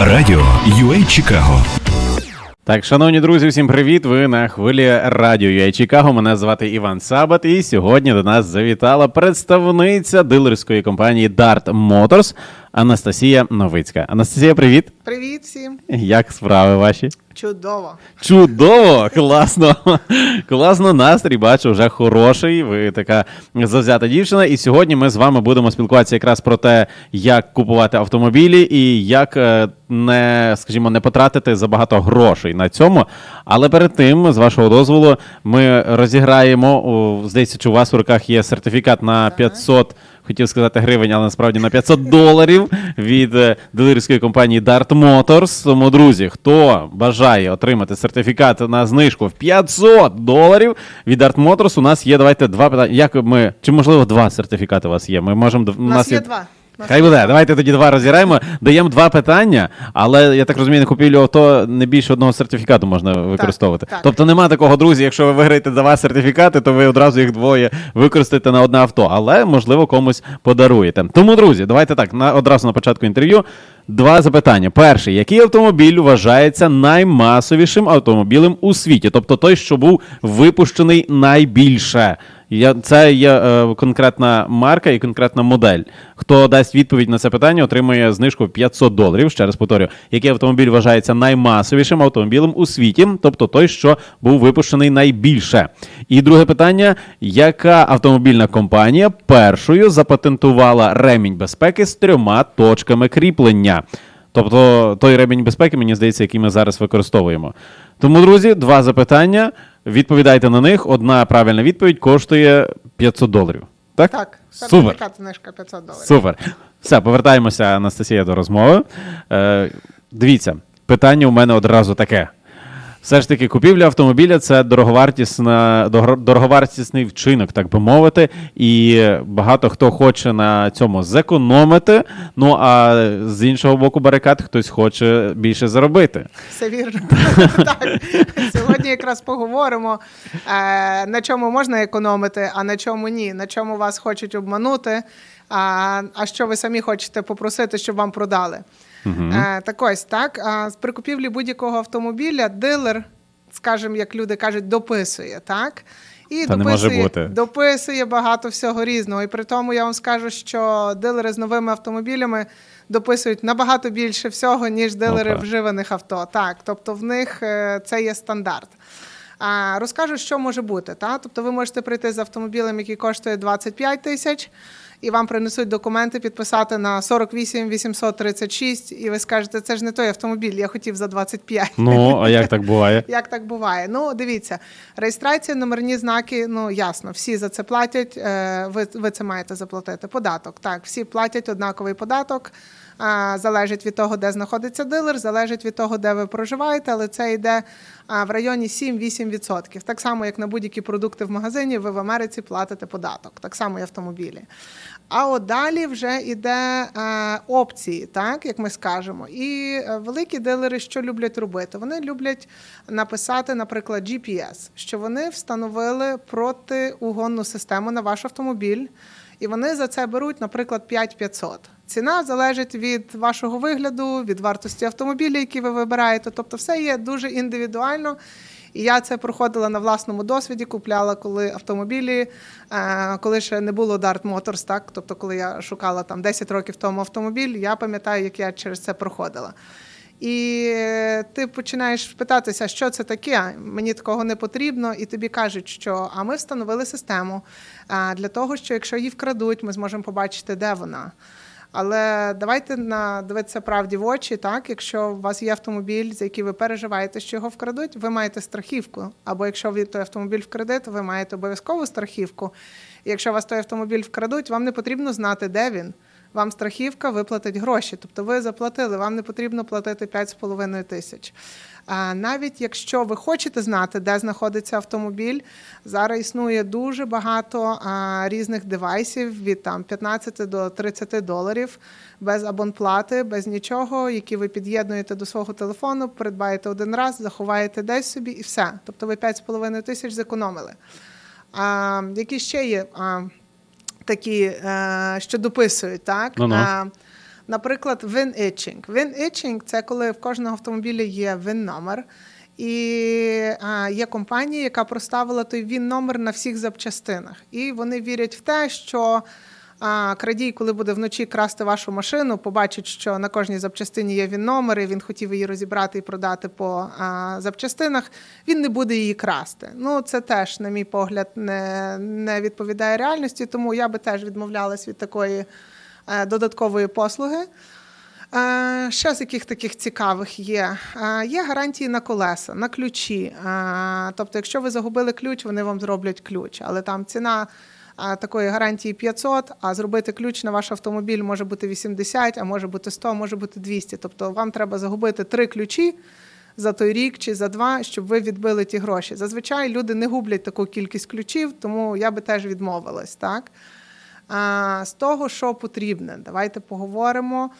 Радіо UA Чикаго. Так, шановні друзі, всім привіт! Ви на хвилі радіо UA Чикаго. Мене звати Іван Сабат, і сьогодні до нас завітала представниця дилерської компанії Dart Motors Анастасія Новицька. Анастасія, привіт! Привіт всім! Як справи ваші? Чудово! Чудово! Класно! Класно, настрій бачу, вже хороший. Ви така завзята дівчина. І сьогодні ми з вами будемо спілкуватися якраз про те, як купувати автомобілі і як е, не, скажімо, не потратити забагато грошей на цьому. Але перед тим, з вашого дозволу, ми розіграємо. Здається, що у вас у руках є сертифікат на 500 Хотів сказати гривень, але насправді на 500 доларів від е, дилерської компанії Dart Motors. Тому, друзі, хто бажає отримати сертифікат на знижку в 500 доларів від Dart Motors, у нас є. Давайте два питання. Як ми чи можливо два сертифікати у вас є? Ми можемо у У нас є два. Хай буде. Давайте тоді два розіграємо. Даємо два питання, але я так розумію, на купівлю авто не більше одного сертифікату можна використовувати. так. Тобто нема такого, друзі, якщо ви виграєте два сертифікати, то ви одразу їх двоє використаєте на одне авто, але можливо комусь подаруєте. Тому, друзі, давайте так, на одразу на початку інтерв'ю. Два запитання. Перше, який автомобіль вважається наймасовішим автомобілем у світі? Тобто той, що був випущений найбільше. Я, це є е, конкретна марка і конкретна модель. Хто дасть відповідь на це питання, отримує знижку 500 доларів. Ще раз повторю, який автомобіль вважається наймасовішим автомобілем у світі, тобто той, що був випущений найбільше. І друге питання: яка автомобільна компанія першою запатентувала ремінь безпеки з трьома точками кріплення? Тобто той ремінь безпеки, мені здається, який ми зараз використовуємо. Тому, друзі, два запитання. Відповідайте на них. Одна правильна відповідь коштує 500 доларів. Так? Так, Супер. сертифікат знижка 500 доларів. Супер. Все, повертаємося, Анастасія, до розмови. Е, дивіться, питання у мене одразу таке. Все ж таки, купівля автомобіля це дороговартісна, дороговартісний вчинок, так би мовити. І багато хто хоче на цьому зекономити. Ну а з іншого боку барикад хтось хоче більше заробити. Все вірно. так. Сьогодні якраз поговоримо, е, на чому можна економити, а на чому ні, на чому вас хочуть обманути, а, а що ви самі хочете попросити, щоб вам продали. Е, так ось, так. З при купівлі будь-якого автомобіля дилер, скажімо, як люди кажуть, дописує, так? І Та не може дописує, бути. дописує багато всього різного. І при тому я вам скажу, що дилери з новими автомобілями дописують набагато більше всього, ніж дилери так. вживаних авто. Так, тобто в них е, це є стандарт. А, розкажу, що може бути. Та? Тобто ви можете прийти з автомобілем, який коштує 25 тисяч, і вам принесуть документи підписати на 48 836, і ви скажете, це ж не той автомобіль, я хотів за 25. Ну, а як так буває? Як так буває? Ну, дивіться, реєстрація, номерні знаки, ну ясно, всі за це платять. е, Ви, ви це маєте заплатити. Податок. Так, всі платять однаковий податок. Залежить від того, де знаходиться дилер, залежить від того, де ви проживаєте, але це йде в районі 7-8%. Так само, як на будь-які продукти в магазині, ви в Америці платите податок, так само і автомобілі. А от далі вже йде е, опції, так як ми скажемо. І е, великі дилери що люблять робити? Вони люблять написати, наприклад, GPS, що вони встановили протиугонну систему на ваш автомобіль, і вони за це беруть, наприклад, 5500. Ціна залежить від вашого вигляду, від вартості автомобіля, який ви вибираєте. Тобто, все є дуже індивідуально. І я це проходила на власному досвіді, купляла коли автомобілі, е, коли ще не було Dart Motors, так? Тобто, коли я шукала там 10 років тому автомобіль, я пам'ятаю, як я через це проходила. І е, ти починаєш питатися, що це таке, мені такого не потрібно, і тобі кажуть, що а ми встановили систему для того, що якщо її вкрадуть, ми зможемо побачити, де вона. Але давайте на дивитися правді в очі. Так, якщо у вас є автомобіль, за який ви переживаєте, що його вкрадуть, ви маєте страхівку. Або якщо ви той автомобіль вкрадуть, ви маєте обов'язкову страхівку. І якщо вас той автомобіль вкрадуть, вам не потрібно знати, де він. Вам страхівка виплатить гроші. Тобто ви заплатили, вам не потрібно платити 5,5 тисяч. А навіть якщо ви хочете знати, де знаходиться автомобіль, зараз існує дуже багато різних девайсів від там 15 до 30 доларів без абонплати, без нічого, які ви під'єднуєте до свого телефону, придбаєте один раз, заховаєте десь собі і все. Тобто ви 5,5 тисяч зекономили. А, які ще є а, такі, е, що дописують, так? Ну-ну. Наприклад. VIN itching – це коли в кожного автомобіля є VIN номер. І а, є компанія, яка проставила той VIN номер на всіх запчастинах. І вони вірять в те, що а, крадій, коли буде вночі красти вашу машину, побачить, що на кожній запчастині є він номер, і він хотів її розібрати і продати по а, запчастинах. Він не буде її красти. Ну це теж, на мій погляд, не, не відповідає реальності, тому я би теж відмовлялась від такої додаткової послуги. Е, Ще з яких таких цікавих є? Е, Є гарантії на колеса, на ключі. Е, Тобто, якщо ви загубили ключ, вони вам зроблять ключ. Але там ціна е, такої гарантії 500, а зробити ключ на ваш автомобіль може бути 80, а може бути 100, може бути 200. Тобто вам треба загубити три ключі за той рік чи за два, щоб ви відбили ті гроші. Зазвичай люди не гублять таку кількість ключів, тому я би теж відмовилась. Так? А, з того, що потрібне, давайте поговоримо.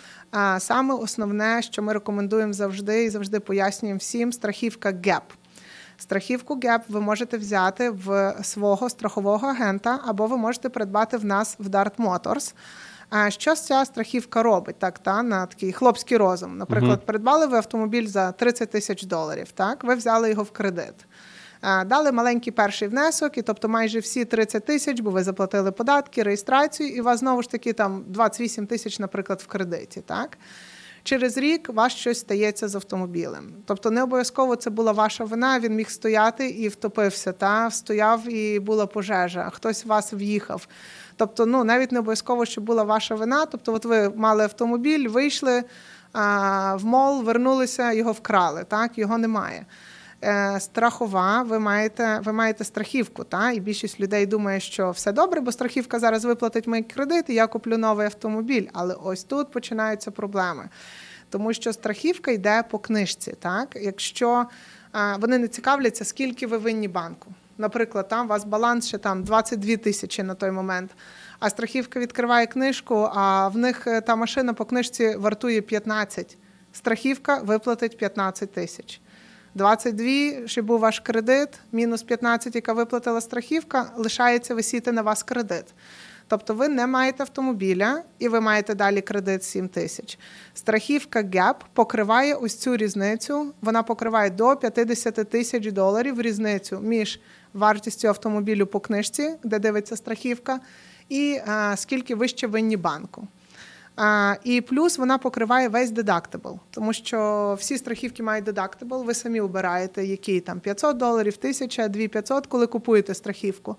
Саме основне, що ми рекомендуємо завжди і завжди пояснюємо всім, страхівка GAP. Страхівку GAP ви можете взяти в свого страхового агента, або ви можете придбати в нас в Dart Motors. А що ця страхівка робить? Так, та, на такий хлопський розум. Наприклад, придбали ви автомобіль за 30 тисяч доларів, так, ви взяли його в кредит. Дали маленький перший внесок, і тобто майже всі 30 тисяч, бо ви заплатили податки, реєстрацію, і у вас знову ж таки там 28 тисяч, наприклад, в кредиті. Так? Через рік вас щось стається з автомобілем. Тобто не обов'язково це була ваша вина, він міг стояти і втопився, та стояв і була пожежа, а хтось в вас в'їхав. Тобто, ну навіть не обов'язково, що була ваша вина. Тобто, от ви мали автомобіль, вийшли а, в мол, вернулися, його вкрали. Так, його немає. Е, страхова, ви маєте, ви маєте страхівку, та? і більшість людей думає, що все добре, бо страхівка зараз виплатить мій кредит, і я куплю новий автомобіль. Але ось тут починаються проблеми. Тому що страхівка йде по книжці. Так? Якщо е, вони не цікавляться, скільки ви винні банку. Наприклад, там у вас баланс ще там 22 тисячі на той момент. А страхівка відкриває книжку, а в них е, та машина по книжці вартує 15. Страхівка виплатить 15 тисяч. 22, ще був ваш кредит, мінус 15, яка виплатила страхівка, лишається висіти на вас кредит. Тобто ви не маєте автомобіля і ви маєте далі кредит 7 тисяч. Страхівка GAP покриває ось цю різницю. Вона покриває до 50 тисяч доларів різницю між вартістю автомобілю по книжці, де дивиться страхівка, і а, скільки ви ще винні банку. І плюс вона покриває весь дедактибл, тому що всі страхівки мають дедактибл, ви самі обираєте, який там 500 доларів, 1000, 2500, коли купуєте страхівку.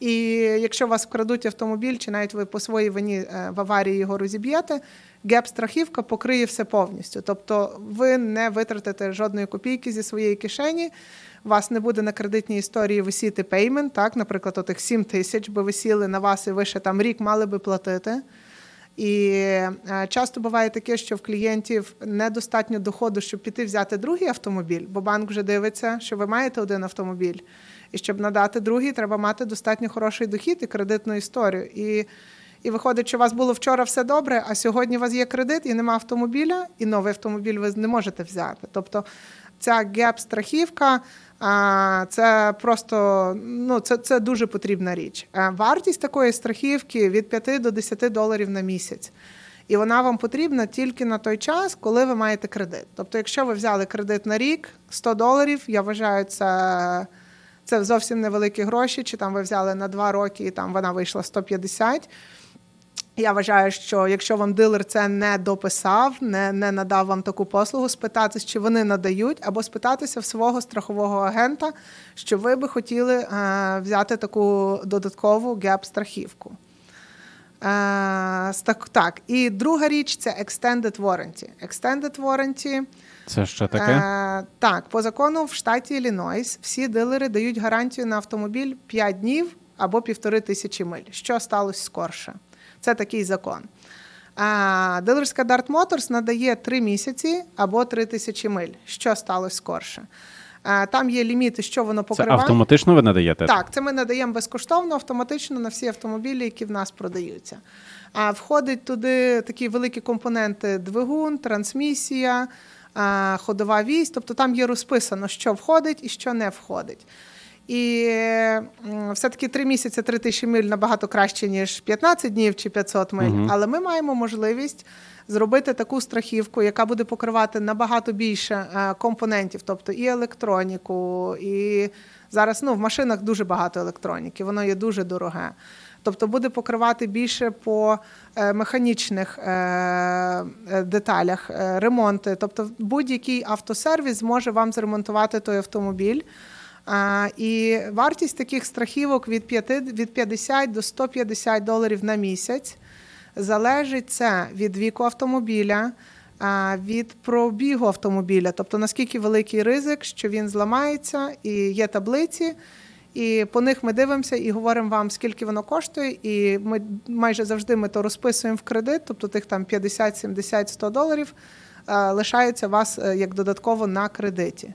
І якщо вас вкрадуть автомобіль, чи навіть ви по своїй вині е, в аварії його розіб'єте, геп-страхівка покриє все повністю. Тобто ви не витратите жодної копійки зі своєї кишені, вас не буде на кредитній історії висіти пеймент, так, наприклад, отих 7 тисяч би висіли на вас, і ви ще там рік мали би платити. І е, часто буває таке, що в клієнтів недостатньо доходу, щоб піти взяти другий автомобіль, бо банк вже дивиться, що ви маєте один автомобіль. І щоб надати другий, треба мати достатньо хороший дохід і кредитну історію. І, і виходить, що у вас було вчора все добре, а сьогодні у вас є кредит і нема автомобіля, і новий автомобіль ви не можете взяти. Тобто ця геп-страхівка. Це просто ну, це, це дуже потрібна річ. Е, Вартість такої страхівки від 5 до 10 доларів на місяць. І вона вам потрібна тільки на той час, коли ви маєте кредит. Тобто, якщо ви взяли кредит на рік 100 доларів, я вважаю, це, це зовсім невеликі гроші. Чи там ви взяли на 2 роки і там вона вийшла 150. Я вважаю, що якщо вам дилер це не дописав, не, не надав вам таку послугу, спитатись, чи вони надають, або спитатися в свого страхового агента, що ви би хотіли е, взяти таку додаткову геп-страхівку. Е, так, так, і друга річ це Extended Warranty. Extended Warranty Це що таке? Е, так, по закону в штаті Іллінойс всі дилери дають гарантію на автомобіль 5 днів або півтори тисячі миль. Що сталося скорше? Це такий закон. А, дилерська Dart Motors надає 3 місяці або 3 тисячі миль. Що сталося скорше? Там є ліміти, що воно Це покриває. автоматично ви надаєте? Так, це ми надаємо безкоштовно, автоматично на всі автомобілі, які в нас продаються. А входить туди такі великі компоненти: двигун, трансмісія, ходова вісь. Тобто там є розписано, що входить і що не входить. І все-таки 3 місяці 3 тисячі миль набагато краще, ніж 15 днів чи 500 миль. Мгм. Але ми маємо можливість зробити таку страхівку, яка буде покривати набагато більше е, компонентів, тобто і електроніку, і зараз ну, в машинах дуже багато електроніки, воно є дуже дороге. Тобто буде покривати більше по е, механічних е, деталях, ремонти. Тобто будь-який автосервіс зможе вам зремонтувати той автомобіль. І вартість таких страхівок від 5, від 50 до 150 доларів на місяць. Залежить це від віку автомобіля, від пробігу автомобіля, тобто наскільки великий ризик, що він зламається, і є таблиці. І по них ми дивимося і говоримо вам, скільки воно коштує. І ми майже завжди ми то розписуємо в кредит, тобто тих там 50, 70, 100 доларів лишається вас е, як додатково на кредиті.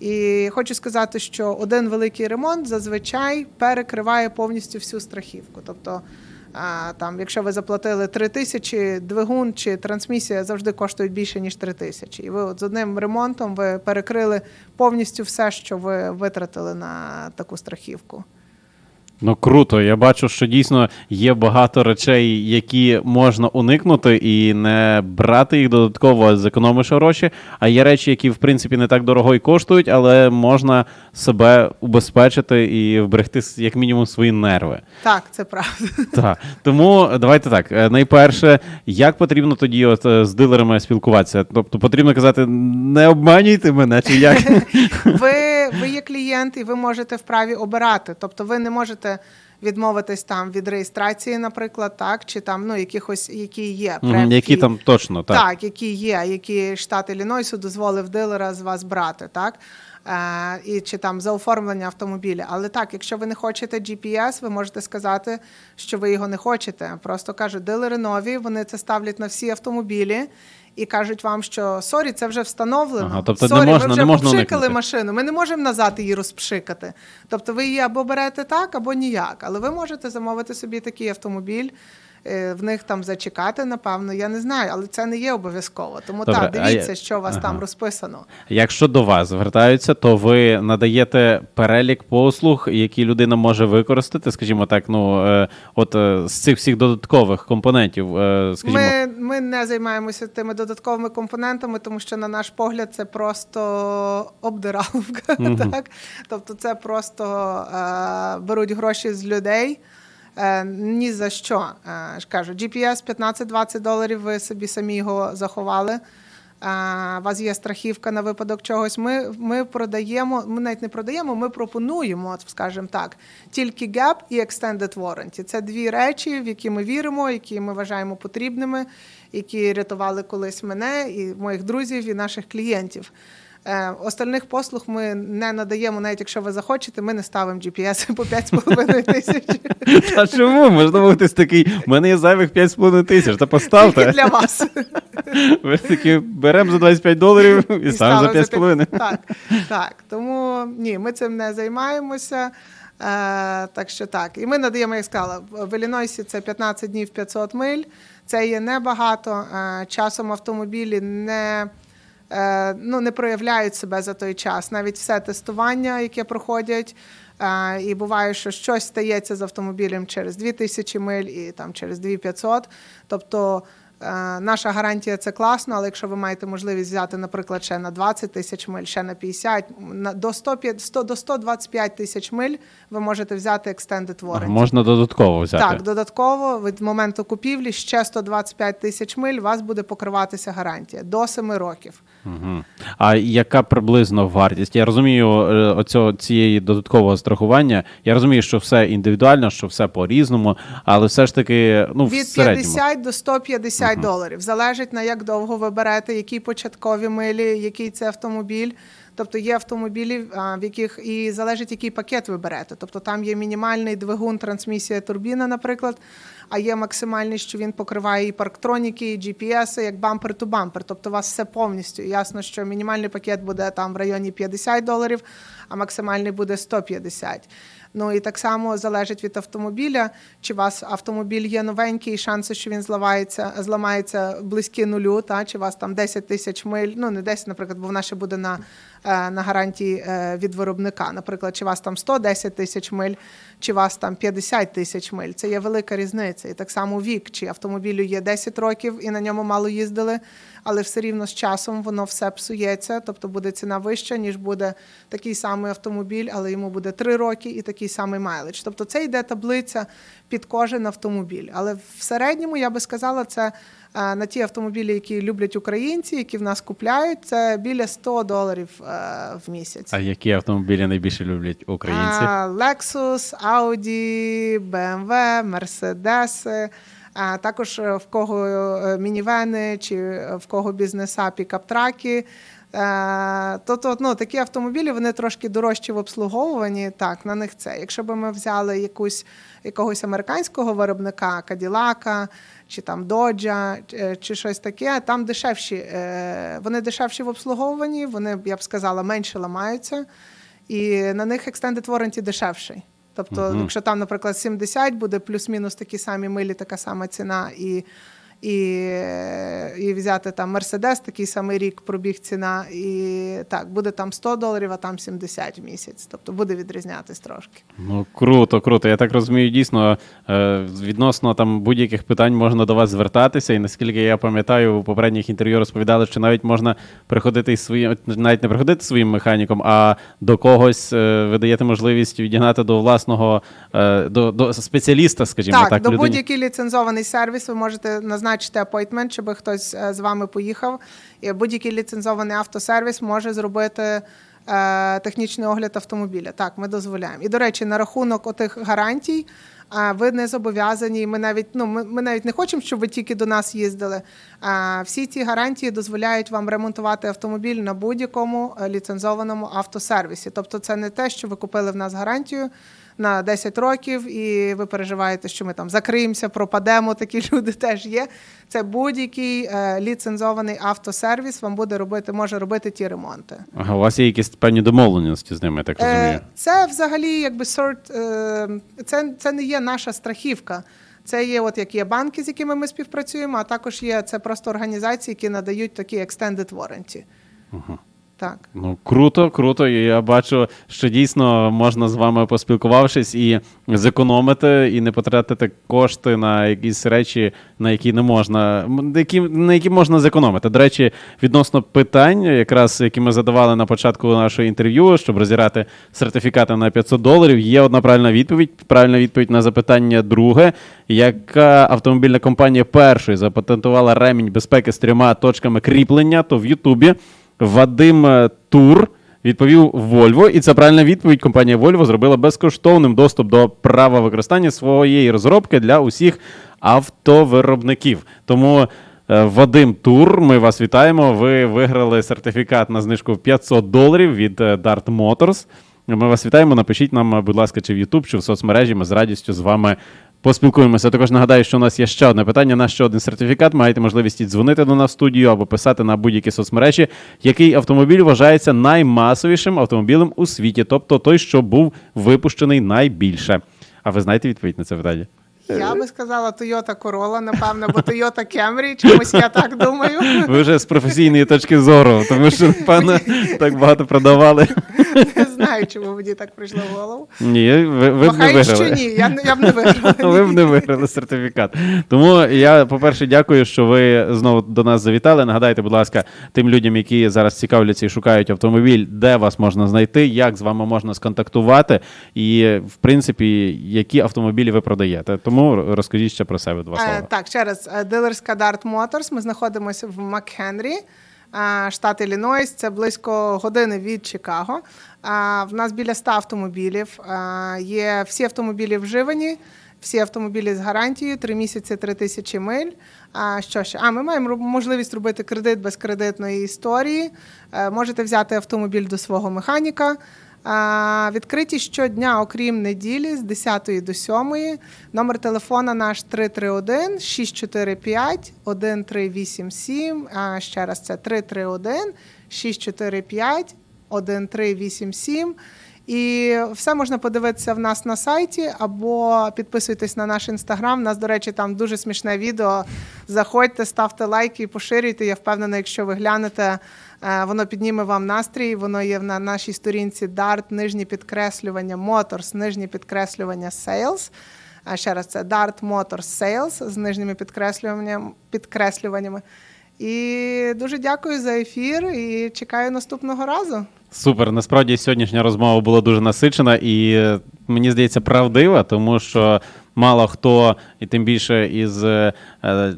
І хочу сказати, що один великий ремонт зазвичай перекриває повністю всю страхівку. Тобто, там, якщо ви заплатили 3 тисячі, двигун чи трансмісія завжди коштують більше, ніж 3 тисячі. І ви от з одним ремонтом ви перекрили повністю все, що ви витратили на таку страхівку. Ну круто. Я бачу, що дійсно є багато речей, які можна уникнути і не брати їх додатково, зекономиш гроші. А є речі, які в принципі не так дорого і коштують, але можна себе убезпечити і вберегти як мінімум свої нерви. Так, це правда. Так. Тому давайте так. е, Найперше, як потрібно тоді от е, з дилерами спілкуватися? Тобто потрібно казати, не обманюйте мене, чи як? Ви, ви є клієнт, і ви можете вправі обирати. Тобто ви не можете відмовитись там від реєстрації, наприклад, так, чи там ну, якихось, які є Мгм, прем Які там точно, так. Так, які є, які штат Іллінойсу дозволив дилера з вас брати, так? Е, і чи там за оформлення автомобіля. Але так, якщо ви не хочете GPS, ви можете сказати, що ви його не хочете. Просто кажуть, дилери нові, вони це ставлять на всі автомобілі. І кажуть вам, що сорі, це вже встановлено. Ага, тобто не сорі, можна- ви вже не можна попшикали уникнути. машину. Ми не можемо назад її розпшикати. Тобто ви її або берете так, або ніяк. Але ви можете замовити собі такий автомобіль. Е, В них там зачекати, напевно, я не знаю, але це не є обов'язково. Тому Добре, так, дивіться, я- що у вас ага. там розписано. Якщо до вас звертаються, то ви надаєте перелік послуг, які людина може використати, скажімо так, ну е, от е, з цих всіх додаткових компонентів, скажімо, Ми, ми не займаємося тими додатковими компонентами, тому що, на наш погляд, це просто обдираловка. Так? Тобто, це просто е, беруть гроші з людей. Е, ні за що. Е, кажу, GPS 15-20 доларів, ви собі самі його заховали. Е, У вас є страхівка на випадок чогось. Ми, ми продаємо, ми навіть не продаємо, ми пропонуємо, скажімо так, тільки Gap і Extended Warranty. Це дві речі, в які ми віримо, які ми вважаємо потрібними, які рятували колись мене і моїх друзів і наших клієнтів. Е, Остальних послуг ми не надаємо, навіть якщо ви захочете, ми не ставимо GPS по 5,5 тисяч. а чому? Можливо, хтось такий, в мене є зайвих 5,5 тисяч, та Тільки поставте. для вас. Ви такі беремо за 25 доларів і ставимо за ставимо 5,5. Так, так. Тому ні, ми цим не займаємося. Е, так що так. І ми надаємо, як сказала, в Іллінойсі це 15 днів 500 миль. Це є небагато. Е, часом автомобілі не. Е, Ну, не проявляють себе за той час. Навіть все тестування, яке проходять, е, і буває, що щось стається з автомобілем через 2000 миль і там через 2500. Тобто Е, Наша гарантія це класно, але якщо ви маєте можливість взяти, наприклад, ще на 20 тисяч миль, ще на 50, на- до 105 100, до 125 тисяч миль ви можете взяти extended warranty. Можна додатково взяти. Так, додатково від моменту купівлі ще 125 тисяч миль вас буде покриватися гарантія до 7 років. Угу. А яка приблизно вартість? Я розумію е, оцього цієї додаткового страхування. Я розумію, що все індивідуально, що все по-різному, але все ж таки, ну, в Від середньому. 50 до 150 доларів. Залежить на як довго ви берете, які початкові милі, який це автомобіль. Тобто є автомобілі, в яких і залежить, який пакет ви берете. Тобто там є мінімальний двигун, трансмісія, турбіна, наприклад, а є максимальний, що він покриває і парктроніки, і GPS, як бампер ту бампер. Тобто у вас все повністю. Ясно, що мінімальний пакет буде там в районі 50 доларів, а максимальний буде 150. Ну і так само залежить від автомобіля. Чи у вас автомобіль є новенький, і шанси, що він зламається, зламається близькі нулю, та чи у вас там 10 тисяч миль, ну не 10, наприклад, бо вона ще буде на, е, на гарантії е, від виробника. Наприклад, чи вас там 110 тисяч миль, чи вас там 50 тисяч миль. Це є велика різниця. І так само вік, чи автомобілю є 10 років і на ньому мало їздили, але все рівно з часом воно все псується, тобто буде ціна вища, ніж буде такий самий автомобіль, але йому буде 3 роки і такий самий майледж. Тобто це йде таблиця під кожен автомобіль. Але в середньому я би сказала, це е, на ті автомобілі, які люблять українці, які в нас купляють, це біля 100 доларів е, в місяць. А які автомобілі найбільше люблять українці? Lexus, Audi, BMW, Mercedes, а також е, в кого е, мінівени чи в кого бізнеса пікап-траки. Е, Тобто, ну, такі автомобілі вони трошки дорожчі в обслуговуванні. Так, на них це. Якщо б ми взяли якусь якогось американського виробника, Каділака чи там Доджа, чи щось таке, там дешевші. е, Вони дешевші в обслуговуванні, вони, я б сказала, менше ламаються. І на них Extended Warranty дешевший. Тобто, Мгм. якщо там, наприклад, 70, буде плюс-мінус такі самі милі, така сама ціна, і, і, і взяти там Mercedes, такий самий рік пробіг ціна, і так, буде там 100 доларів, а там 70 в місяць. Тобто буде відрізнятись трошки. Ну круто, круто. Я так розумію, дійсно е, відносно там будь-яких питань можна до вас звертатися. І наскільки я пам'ятаю, у попередніх інтерв'ю розповідали, що навіть можна приходити із своїм, навіть не приходити своїм механіком, а до когось е, ви даєте можливість відігнати до власного е, до, до спеціаліста, скажімо Так, так, до будь-який ліцензований сервіс ви можете назначити апойтмент, щоб хтось е, з вами поїхав. І будь-який ліцензований автосервіс може зробити е, технічний огляд автомобіля. Так, ми дозволяємо. І до речі, на рахунок отих гарантій. А ви не зобов'язані. Ми навіть ну ми, ми навіть не хочемо, щоб ви тільки до нас їздили. А всі ці гарантії дозволяють вам ремонтувати автомобіль на будь-якому е, ліцензованому автосервісі. Тобто, це не те, що ви купили в нас гарантію на 10 років, і ви переживаєте, що ми там закриємося, пропадемо. Такі люди теж є. Це будь-який е, ліцензований автосервіс вам буде робити, може робити ті ремонти. Ага, у вас є якісь певні домовленості з ними, я так розумію. Е, Це взагалі якби сорт, е, це, це не є наша страхівка. Це є, от як є банки, з якими ми співпрацюємо, а також є це просто організації, які надають такі extended warranty. Так. Ну, круто, круто. Я бачу, що дійсно можна з вами поспілкувавшись і зекономити, і не потратити кошти на якісь речі, на які не можна, які, на які можна зекономити. До речі, відносно питань, якраз які ми задавали на початку нашого інтерв'ю, щоб розірати сертифікати на 500 доларів, є одна правильна відповідь. Правильна відповідь на запитання друге. Яка автомобільна компанія першою запатентувала ремінь безпеки з трьома точками кріплення, то в Ютубі. Вадим е, Тур відповів Volvo, і це правильна відповідь. Компанія Volvo зробила безкоштовним доступ до права використання своєї розробки для усіх автовиробників. Тому е, Вадим Тур, ми вас вітаємо. Ви виграли сертифікат на знижку в 500 доларів від е, Dart Motors. Ми вас вітаємо. Напишіть нам, будь ласка, чи в YouTube, чи в соцмережі. Ми з радістю з вами поспілкуємося. Також нагадаю, що у нас є ще одне питання на ще один сертифікат. Маєте можливість дзвонити до нас в студію або писати на будь-які соцмережі, який автомобіль вважається наймасовішим автомобілем у світі, тобто той, що був випущений найбільше. А ви знаєте відповідь на це питання? Я би сказала Toyota Corolla, напевно, бо Toyota Camry, чомусь я так думаю. Ви вже з професійної точки зору, тому що, напевно, так багато продавали. Не знаю, чому мені так прийшло в голову. Ні, ви, ви б не Махаю, що ні, я, я б не виграла. Ви б не виграли сертифікат. Тому я, по-перше, дякую, що ви знову до нас завітали. Нагадайте, будь ласка, тим людям, які зараз цікавляться і шукають автомобіль, де вас можна знайти, як з вами можна сконтактувати, і, в принципі, які автомобілі ви продаєте. Тому розкажіть ще про себе два Е, слова. Так, ще раз, дилерська Dart Motors. Ми знаходимося в Макхенрі, штат Іллінойс. Це близько години від Чикаго. В нас біля 100 автомобілів. Є всі автомобілі вживані. Всі автомобілі з гарантією, 3 місяці, 3 тисячі миль. А що ще? А ми маємо можливість робити кредит без кредитної історії. Е, Можете взяти автомобіль до свого механіка. Відкриті щодня, окрім неділі, з 10 до 7. Номер телефона наш 331 645 1387. А ще раз це 331 645 1387. І все можна подивитися в нас на сайті або підписуйтесь на наш інстаграм. У нас, до речі, там дуже смішне відео. Заходьте, ставте лайки і поширюйте. Я впевнена, якщо ви глянете, воно підніме вам настрій. Воно є на нашій сторінці Dart, нижнє підкреслювання Motors, нижнє підкреслювання Sales. А ще раз це Dart Motors Sales з нижніми підкреслюванням, підкреслюваннями. І дуже дякую за ефір і чекаю наступного разу. Супер. Насправді сьогоднішня розмова була дуже насичена і е, мені здається правдива, тому що мало хто, і тим більше із е, е,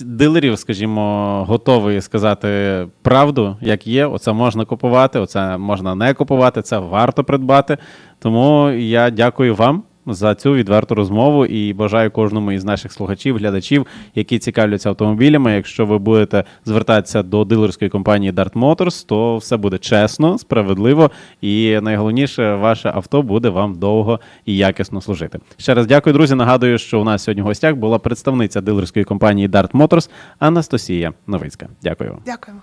дилерів, скажімо, готовий сказати правду, як є. Оце можна купувати, оце можна не купувати, це варто придбати. Тому я дякую вам. За цю відверту розмову і бажаю кожному із наших слухачів, глядачів, які цікавляться автомобілями. Якщо ви будете звертатися до дилерської компанії Dart Motors, то все буде чесно, справедливо і найголовніше, ваше авто буде вам довго і якісно служити. Ще раз дякую, друзі. Нагадую, що у нас сьогодні в гостях була представниця дилерської компанії Dart Motors Анастасія Новицька. Дякую. Дякуємо.